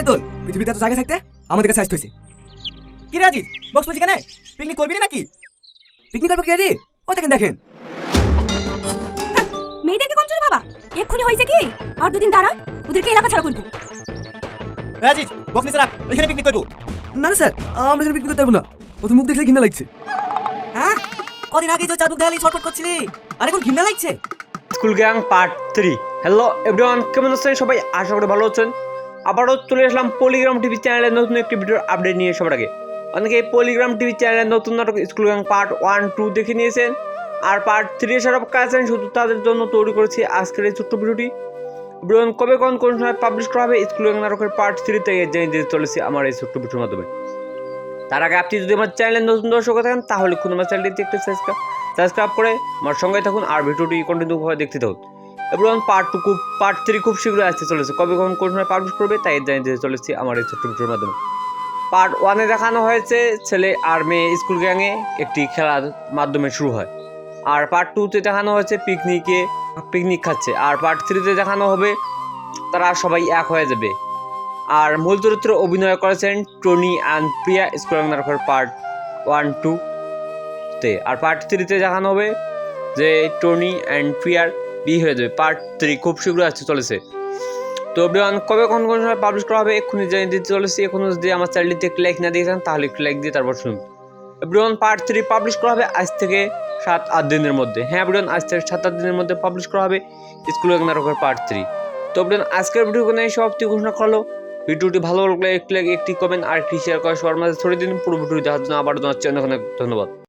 চাই তোর। পৃথিবীতে এত জায়গা থাকতে আমাদের কাছে আসতে হয়েছে। কি রে আজিজ বক্স বলছি কেন? পিকনিক করবি নাকি? পিকনিক করব কি রে ও দেখেন দেখেন। মেয়েদেরকে কম চলে বাবা এক্ষুনি হয়েছে কি? আর দুদিন দাঁড়া ওদেরকে এলাকা ছাড়া করব আজিজ বক্স নিচে রাখ এখানে পিকনিক করব। না না স্যার আমরা এখানে পিকনিক করতে পারব না। ও তো মুখ দেখলে ঘৃণা লাগছে। হ্যাঁ? কদিন আগে তো চাদুক দেখালি ছটফট করছিলি। আর এখন ঘৃণা লাগছে। School gang part three. Hello everyone কেমন আছেন সবাই? আশা করি ভালো আছেন। আবারও চলে আসলাম পলিগ্রাম টিভি চ্যানেলের নতুন একটি ভিডিওর আপডেট নিয়ে সবার আগে। অনেকে এই পলিগ্রাম টিভি চ্যানেলের নতুন নাটক school gang part one two দেখে নিয়েছেন। আর পার্ট থ্রি এসে কাজ আছেন শুধু তাদের জন্য তৈরি করেছি আজকের এই ছোট্ট ভিডিওটি। ভিডিও কবে কোন কোন সময় পাবলিশ করা হবে স্কুল গ্যাং নাটকের পার্ট থ্রিতে জেনে দিতে চলেছি আমার এই ছোট্ট ভিডিওর মাধ্যমে। তার আগে আপনি যদি আমার চ্যানেলের নতুন দর্শক থাকেন, তাহলে খুন আমার চ্যানেলটি একটু সাবস্ক্রাইব সাবস্ক্রাইব করে আমার সঙ্গে থাকুন আর ভিডিওটি কন্টিনিউভাবে দেখতে থাকুন। এবং পার্ট টু খুব পার্ট থ্রি খুব শীঘ্রই আসতে চলেছে। কবে কখন কোন সময় পাবলিশ করবে, তাই জানিয়ে দিতে চলেছি আমার এই ছোট্ট ভিডিওর মাধ্যমে। পার্ট ওয়ানে দেখানো হয়েছে ছেলে আর মেয়ে স্কুল গ্যাংয়ে একটি খেলার মাধ্যমে শুরু হয়। আর পার্ট টুতে দেখানো হয়েছে পিকনিকে পিকনিক খাচ্ছে। আর পার্ট থ্রিতে দেখানো হবে তারা সবাই এক হয়ে যাবে। আর মূল চরিত্রে অভিনয় করেছেন টনি অ্যান্ড প্রিয়া স্কুল নাটকের পার্ট ওয়ান টু তে আর পার্ট থ্রিতে দেখানো হবে যে টনি অ্যান্ড প্রিয়ার বিয়ে হয়ে যাবে। পার্ট থ্রি খুব শীঘ্রই আসতে চলেছে। তো বিমান কবে, কোন কোন সময় পাবলিশ করা হবে, এক্ষুনি জানিয়ে দিতে চলেছি। এখনও যদি আমার চ্যানেলটিতে একটু লাইক না দিয়েছেন তাহলে একটু লাইক দিয়ে তারপর শুনুন। এভরিওয়ান পার্ট থ্রি পাবলিশ করা হবে আজ থেকে সাত, আট দিনের মধ্যে। হ্যাঁ এভরিওয়ান আজ থেকে সাত, আট দিনের মধ্যে পাবলিশ করা হবে স্কুল নাটকের পার্ট থ্রি তো এভরিওয়ান আজকের ভিডিও কোনো সমাপ্তি ঘোষণা করল। ভিডিওটি ভালো লাগলে একটি লাইক একটি কমেন্ট আর একটি শেয়ার করে সবার মাঝে ছড়িয়ে দিন। পুরো ভিডিও দেখার জন্য আবার জানাচ্ছি অনেক অনেক ধন্যবাদ।